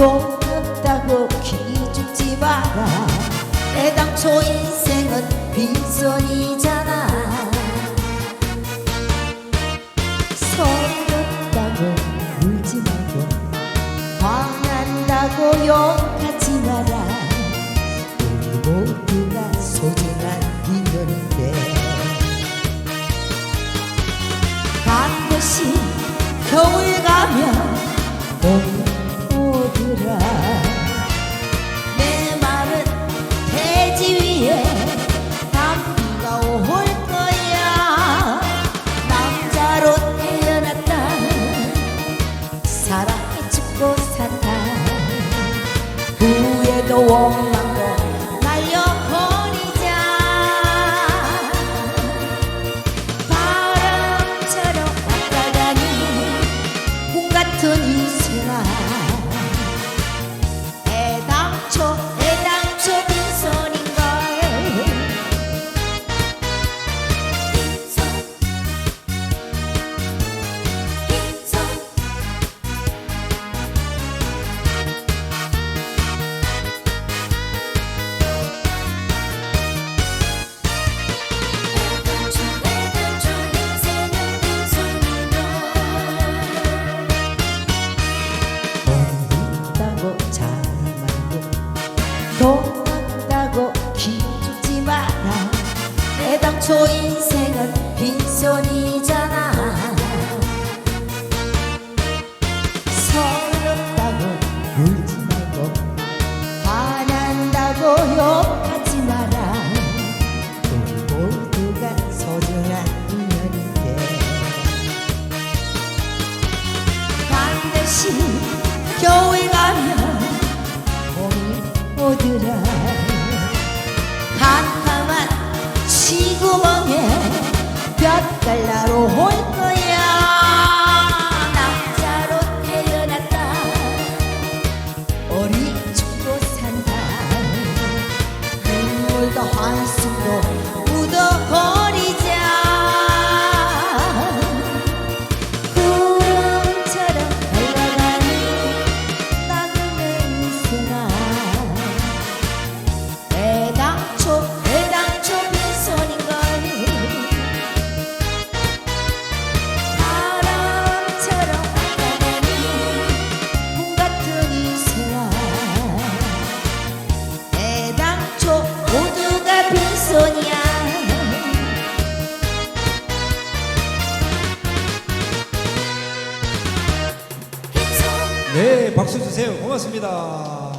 고맙다고 기죽지 마라. 내 당초 인생은 빈손이잖아. 서럽다고 울지 말고 화난다고 욕하지 마라. 우리 모두가 소중한 인연인데. 반드시 겨울 的我。 돈 없다고 기죽지 마라. 내 당초 인생 did I 네, 박수 주세요. 고맙습니다.